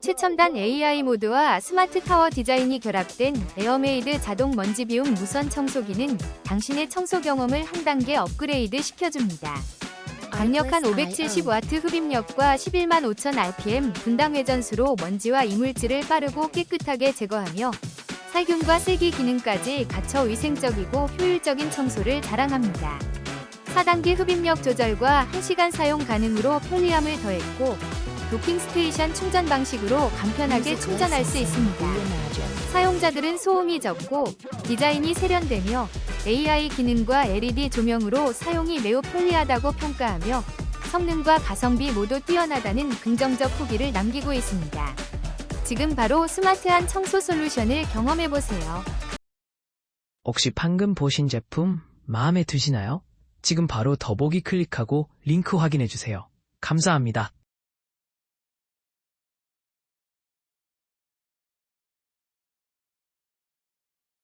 최첨단 AI 모드와 스마트 타워 디자인이 결합된 에어메이드 자동 먼지 비움 무선 청소기는 당신의 청소 경험을 한 단계 업그레이드 시켜줍니다. 강력한 570와트 흡입력과 11만 5천 rpm 분당 회전수로 먼지와 이물질을 빠르고 깨끗하게 제거하며 살균과 세기 기능까지 갖춰 위생적이고 효율적인 청소를 자랑합니다. 4단계 흡입력 조절과 1시간 사용 가능으로 편리함을 더했고 도킹 스테이션 충전 방식으로 간편하게 충전할 수 있습니다. 사용자들은 소음이 적고 디자인이 세련되며 AI 기능과 LED 조명으로 사용이 매우 편리하다고 평가하며 성능과 가성비 모두 뛰어나다는 긍정적 후기를 남기고 있습니다. 지금 바로 스마트한 청소 솔루션을 경험해보세요. 혹시 방금 보신 제품 마음에 드시나요? 지금 바로 더보기 클릭하고 링크 확인해주세요. 감사합니다.